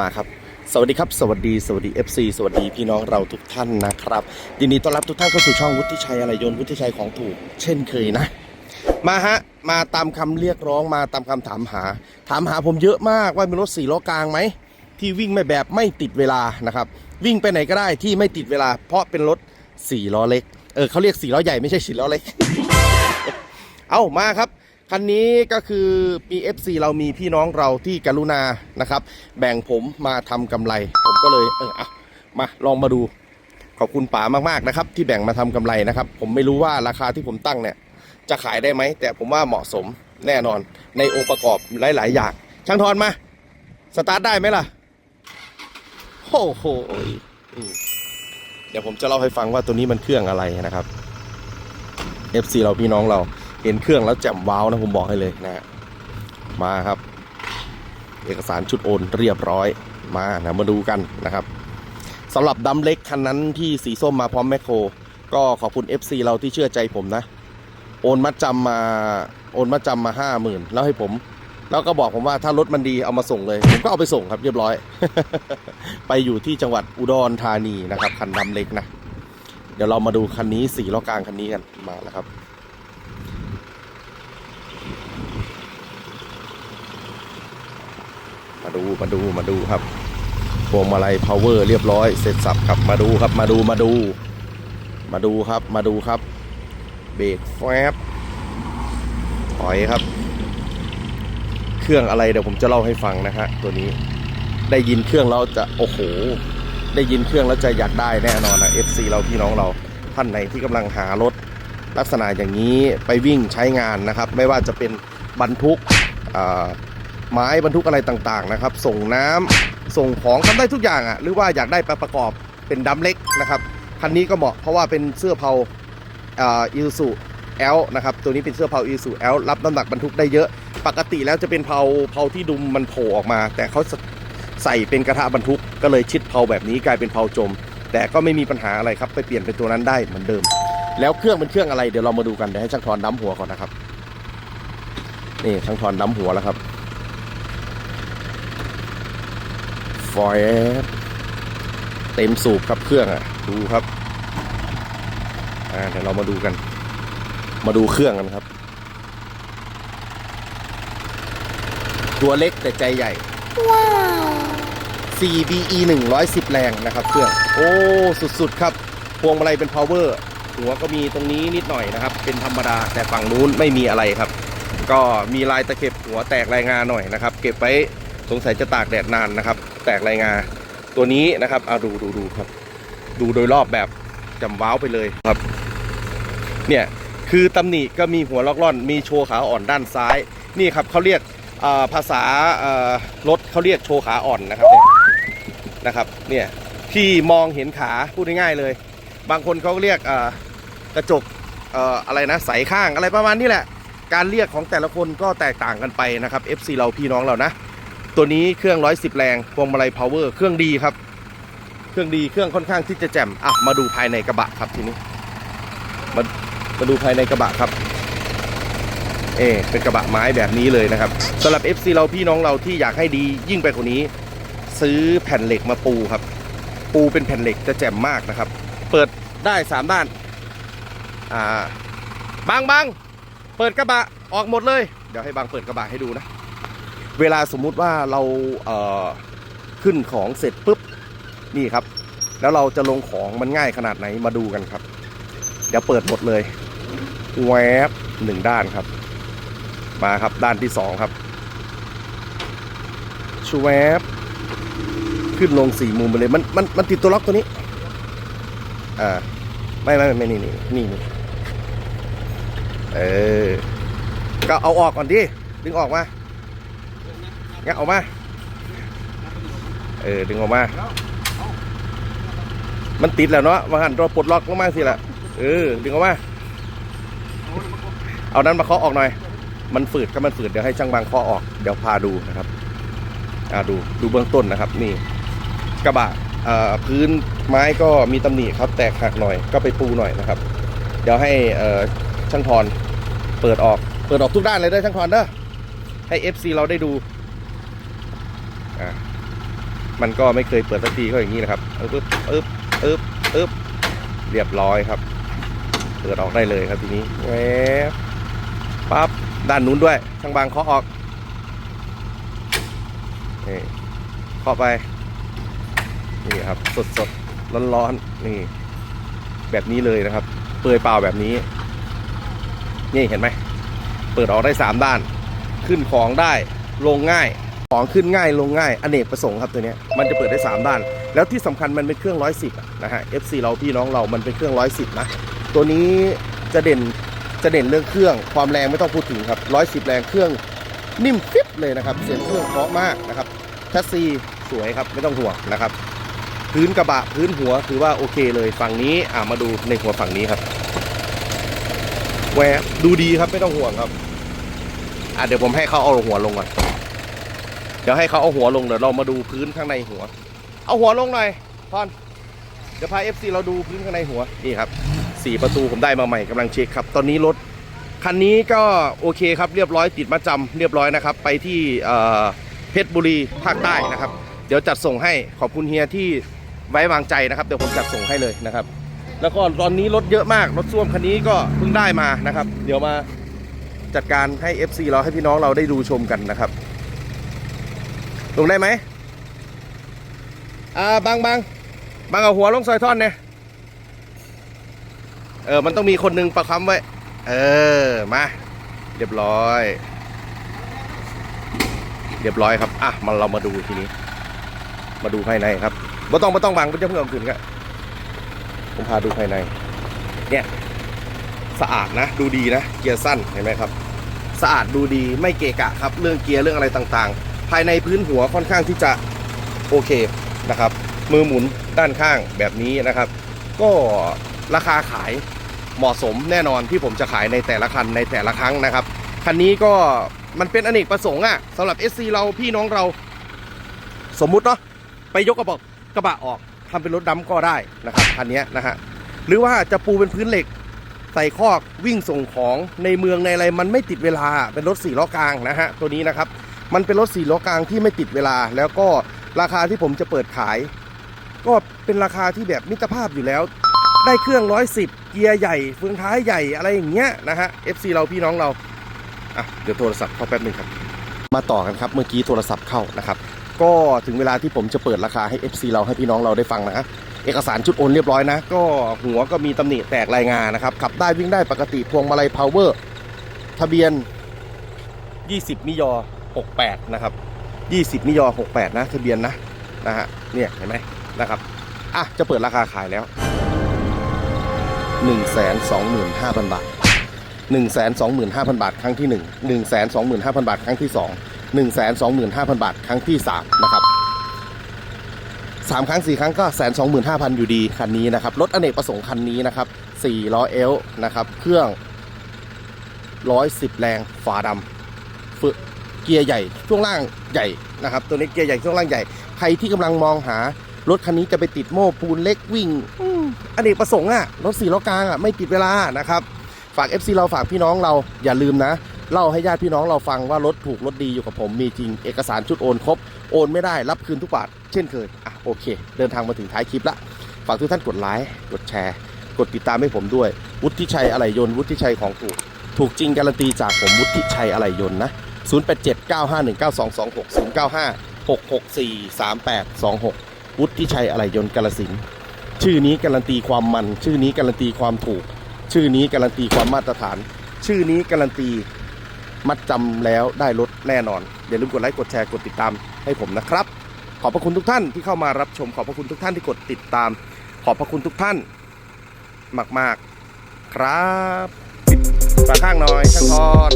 มาครับ สวัสดีครับ สวัสดี สวัสดี FC สวัสดีพี่น้องเราทุกท่านนะครับยินดีต้อนรับทุกท่านเข้าสู่ช่องวุฒิชัยอะไรยนต์วุฒิชัยของถูก เช่นเคยนะ มาฮะ มาตามคำเรียกร้องมาตามคำถามหา ถามหาผมเยอะมากว่ามีรถสี่ล้อกลางไหมที่วิ่งไม่แบบไม่ติดเวลานะครับ วิ่งไปไหนก็ได้ที่ไม่ติดเวลา เพราะเป็นรถสี่ล้อเล็กเออเขาเรียกสี่ล้อใหญ่ไม่ใช่สี่ล้อเล็ก เอามาครับ คันนี้ก็คือมี FC เรามีพี่น้องเราที่กรุณานะครับ แบ่งผมมาทำกำไร ผมก็เลยเอออมาลองมาดู ขอบคุณป๋ามากๆนะครับ ที่แบ่งมาทำกำไรนะครับ ผมไม่รู้ว่าราคาที่ผมตั้งเนี่ย จะขายได้ไหม แต่ผมว่าเหมาะสมแน่นอนในองค์ประกอบหลาย ๆ อย่าง ช่างทอนมา สตาร์ทได้ไหมล่ะโอ้โหเดี๋ยวผมจะเล่าให้ฟังว่าตัวนี้มันเครื่องอะไรนะครับ FC เราพี่น้องเรา เห็นเครื่องแล้วแจ่มว้าวนะผมบอกให้เลยนะฮะมาครับ เอกสารชุดโอนเรียบร้อยมานะมาดูกันนะครับสำหรับดำเล็กคันนั้นที่สีส้มมาพร้อมแมคโคร ก็ขอบคุณ FC เราที่เชื่อใจผมนะ โอนมัดจำมาโอนมัดจำมาห้าหมื่นแล้วให้ผม แล้วก็บอกผมว่าถ้ารถมันดีเอามาส่งเลย ผมก็เอาไปส่งครับเรียบร้อย ไปอยู่ที่จังหวัดอุดรธานีนะครับ คันดำเล็กนะ เดี๋ยวเรามาดูคันนี้สีล้อกลางคันนี้กันมาแล้วครับ มาดูมาดูมาดูครับพวงมาลัย power เรียบร้อยเสร็จสับครับมาดูครับมาดูมาดู มาดูครับมาดูครับ เบรกแฟบถอยครับ เครื่องอะไรเดี๋ยวผมจะเล่าให้ฟังนะฮะตัวนี้ได้ยินเครื่องแล้วจะโอ้โห ได้ยินเครื่องแล้วจะอยากได้แน่นอนนะ FC เราพี่น้องเราท่านไหนที่กำลังหารถลักษณะอย่างนี้ไปวิ่งใช้งานนะครับ ไม่ว่าจะเป็นบรรทุกอ่า ไม้บรรทุกอะไรต่างๆนะครับ ส่งน้ำส่งของทำได้ทุกอย่างอะ่ะหรือว่าอยากได้ไปประกอบเป็นดัมเล็กนะครับคันนี้ก็เหมาะเพราะว่าเป็นเสื้อเผาอิลซูแอลนะครับตัวนี้เป็นเสื้อเผาอิลซูแอลรับน้ำหนักบรรทุกได้เยอะ ปกติแล้วจะเป็นเผาเผาที่ดุมมันโผล่ออกมา แต่เขาใส่เป็นกระทะบรรทุกก็เลยชิดเผาแบบนี้กลายเป็นเผาจม แต่ก็ไม่มีปัญหาอะไรครับไปเปลี่ยนเป็นตัวนั้นได้เหมือนเดิม แล้วเครื่องเป็นเครื่องอะไรเดี๋ยวเรามาดูกันเดี๋ยวให้ช่างทอนดั้มหัวก่อนนะครับนี่ช่างทอนดั้มหัวแล้วครับ ฟอยเต็มสูบครับเครื่องอะ ดูครับ อ่าเดี๋ยวเรามาดูกัน มาดูเครื่องกันครับ ตัวเล็กแต่ใจใหญ่ CBE 110 แรงนะครับ เครื่อง โอ้ สุดๆครับ พวงมาลัยเป็น power หัวก็มีตรงนี้นิดหน่อยนะครับ เป็นธรรมดาแต่ฝั่งนู้นไม่มีอะไรครับ ก็มีลายตะเข็บหัวแตกรายงานหน่อยนะครับ เก็บไว้ สงสัยจะตากแดดนานนะครับ แตกรายงาตัวนี้นะครับเอาดูดูดูครับ ดูโดยรอบแบบจำว้าวไปเลยครับ เนี่ยคือตำหนิก็มีหัวล็อกล่อน มีโชว์ขาอ่อนด้านซ้าย นี่ครับเขาเรียกภาษารถเขาเรียกโชว์ขาอ่อนนะครับนะครับเนี่ยที่มองเห็นขาพูดง่ายๆเลย บางคนเขาเรียกกระจกเอ่ออะไรนะใสข้างอะไรประมาณนี้แหละ การเรียกของแต่ละคนก็แตกต่างกันไปนะครับ FC เราพี่น้องเรานะ ตัวนี้เครื่อง 110 แรงพวงมาลัย power เครื่องดีครับ เครื่องดีเครื่องค่อนข้างที่จะแจ่มอะมาดูภายในกระบะครับทีนี้ มามาดูภายในกระบะครับเออเป็นกระบะไม้แบบนี้เลยนะครับสำหรับ FC เราพี่น้องเราที่อยากให้ดียิ่งไปกว่านี้ ซื้อแผ่นเหล็กมาปูครับ ปูเป็นแผ่นเหล็กจะแจ่มมากนะครับ เปิดได้3ด้าน อ่าบางบางเปิดกระบะออกหมดเลย เดี๋ยวให้บางเปิดกระบะให้ดูนะ เวลาสมมุติว่าเราเขึ้นของเสร็จปุ๊บนี่ครับ แล้วเราจะลงของมันง่ายขนาดไหนมาดูกันครับ เดี๋ยวเปิดหมดเลยแวบหนึ่งด้านครับ มาครับด้านที่สองครับชวบขึ้นลงสี่มุมไปเลยมันมันมันติดตัวล็อกตัวนี้อ่าไม่ไม่ไม่นี่นี่นี่นี่เออก็เอาออกก่อนดิดึงออกมา งัดออกมา เออ ดึงออกมา มันติดแล้วเนาะมาหันเราปลดล็อกลงมาสิละเออ ดึงออกมา เอานั้นมาเคาะออกหน่อย มันฝืดก็มันฝืดเดี๋ยวให้ช่างบางเคาะออก เดี๋ยวพาดูนะครับอ่าดู ดูเบื้องต้นนะครับ นี่ กระบะอ่าพื้นไม้ก็มีตำหนิครับ แตกหักหน่อยก็ไปปูหน่อยนะครับ เดี๋ยวให้เอ่อช่างทอนเปิดออก เปิดออกทุกด้านเลยเด้อช่างทอนเด้อให้ FC เราได้ดู อ่ามันก็ไม่เคยเปิดสักทีก็อย่างนี้นะครับอึ๊บอึ๊บอึ๊บอึ๊บเรียบร้อยครับ เปิดออกได้เลยครับทีนี้แหวบปั๊บด้านนู้นด้วยช่างบางเคาะออกนี่เคาะไป นี่ครับ สดสดร้อนร้อนๆนี่ แบบนี้เลยนะครับ เปลือยเปล่าแบบนี้ นี่เห็นไหม เปิดออกได้สามด้าน ขึ้นของได้ ลงง่าย ของขึ้นง่ายลงง่ายอเนกประสงค์ครับตัวนี้มันจะเปิดได้ 3 ด้าน แล้วที่สำคัญมันเป็นเครื่อง 110นะฮะ FC เราพี่น้องเรามันเป็นเครื่อง 110 นะ ตัวนี้จะเด่นจะเด่นเรื่องเครื่องความแรงไม่ต้องพูดถึงครับ 110 แรงเครื่องนิ่มฟิบเลยนะครับ เสียงเครื่องเพราะมากนะครับแทสซีสวยครับไม่ต้องห่วงนะครับ พื้นกระบะพื้นหัวถือว่าโอเคเลยฝั่งนี้อ่ามาดูในหัวฝั่งนี้ครับแหวดูดีครับไม่ต้องห่วงครับอะเดี๋ยวผมให้เขาเอาหัวลงก่อน เดี๋ยวให้เขาเอาหัวลงเดี๋ยวเรามาดูพื้นข้างในหัว เอาหัวลงหน่อยพอนเดี๋ยวพา FC เราดูพื้นข้างในหัวนี่ครับสี่ประตูผมได้มาใหม่กำลังเช็คครับ ตอนนี้รถคันนี้ก็โอเคครับเรียบร้อยติดมาจำเรียบร้อยนะครับ ไปที่เอ่อเพชรบุรีภาคใต้นะครับ เดี๋ยวจัดส่งให้ขอบคุณเฮียที่ไว้วางใจนะครับเดี๋ยวผมจัดส่งให้เลยนะครับ แล้วก็ตอนนี้รถเยอะมากรถส้วมคันนี้ก็เพิ่งได้มานะครับ เดี๋ยวมาจัดการให้ FC เราให้พี่น้องเราได้ดูชมกันนะครับ ลงได้ไหมอ่าบางบางบางเอาหัวลงซอยท่อนเนี่ยเออ มันต้องมีคนหนึ่งประคำไว้ เออ มา เรียบร้อย เรียบร้อยครับ อะ มาเรามาดูทีนี้ มาดูภายในครับไม่ต้องไม่ต้องบางไม่ต้องเพิ่งเอาขึ้นครับผมพาดูภายใน เนี่ย สะอาดนะ ดูดีนะ เกียร์สั้น เห็นไหมครับ สะอาดดูดี ไม่เกะกะครับ เรื่องเกียร์เรื่องอะไรต่างๆ ภายในพื้นหัวค่อนข้างที่จะโอเคนะครับ มือหมุนด้านข้างแบบนี้นะครับ ก็ราคาขายเหมาะสมแน่นอนที่ผมจะขายในแต่ละคันในแต่ละครั้งนะครับ คันนี้ก็มันเป็นอเนกประสงค์อะสำหรับ SC เราพี่น้องเราสมมุติเนาะไปยกกระบอกกระบะออกทำเป็นรถดำก็ได้นะครับคันนี้นะฮะหรือว่าจะปูเป็นพื้นเหล็กใส่คอกวิ่งส่งของในเมืองในอะไรมันไม่ติดเวลาเป็นรถสี่ล้อกลางนะฮะตัวนี้นะครับ มันเป็นรถสี่ล้อกลางที่ไม่ติดเวลา แล้วก็ราคาที่ผมจะเปิดขาย ก็เป็นราคาที่แบบมิตรภาพอยู่แล้ว ได้เครื่อง110เกียร์ใหญ่เฟืองท้ายใหญ่อะไรอย่างเงี้ยนะฮะ FC เราพี่น้องเราอะเดี๋ยวโทรศัพท์เข้าแป๊บหนึงครับ มาต่อกันครับเมื่อกี้โทรศัพท์เข้านะครับก็ถึงเวลาที่ผมจะเปิดราคาให้ FC เราให้พี่น้องเราได้ฟังนะเอกสารชุดโอนเรียบร้อยนะ ก็หัวก็มีตำหนิแตกรายงานนะครับ ขับได้วิ่งได้ปกติพวงมาลัยพาวเวอร์ทะเบียน 20 มิยอ 68 นะครับ 20มิยอ 68 นะทะเบียนนะนะฮะเนี่ยเห็นไหมนะครับอะจะเปิดราคาขายแล้ว 125,000 บาท 125,000 บาท ครั้งที่ 1 125,000 บาท ครั้งที่ 2 125,000 บาท ครั้งที่ 3 นะครับสามครั้งสี่ครั้งก็แสนสองหมื่นห้าพันอยู่ดีคันนี้นะครับ รถอเนกประสงค์คันนี้นะครับสี่ล้อเอลนะครับ เครื่องร้อยสิบแรงฝาดำฝึก เกียร์ใหญ่ช่วงล่างใหญ่นะครับตัวนี้เกียร์ใหญ่ช่วงล่างใหญ่ใครที่กำลังมองหารถคันนี้จะไปติดโม้ปูนเล็กวิ่งอืมอเนกประสงค์อะรถสี่ล้อกลางอะไม่ติดเวลานะครับฝาก FC เราฝากพี่น้องเราอย่าลืมนะเล่าให้ญาติพี่น้องเราฟังว่ารถถูกรถดีอยู่กับผมมีจริงเอกสารชุดโอนครบ โอนไม่ได้รับคืนทุกบาทเช่นเคยอะโอเค เดินทางมาถึงท้ายคลิปละฝากทุกท่านกดไลค์กดแชร์ กดติดตามให้ผมด้วย วุฒิชัยอะไหล่ยนต์วุฒิชัยของถูก ถูกจริงการันตีจากผมวุฒิชัยอะไหล่ยนต์นะ 0879519226 095-664-3826 วุฒิชัยอะไหลยนต์กาลสินชื่อนี้การันตีความมัน ชื่อนี้การันตีความถูก ชื่อนี้การันตีความมาตรฐาน ชื่อนี้การันตีมัดจำแล้วได้ลดแน่นอนอย่าลืมกดไลค์กดแชร์กดติดตามให้ผมนะครับ ขอบพระคุณทุกท่านที่เข้ามารับชมขอบพระคุณทุกท่านที่กดติดตาม ขอบพระคุณทุกท่านมาก ๆ ครับปิดฝาข้างหน่อยช่างทอน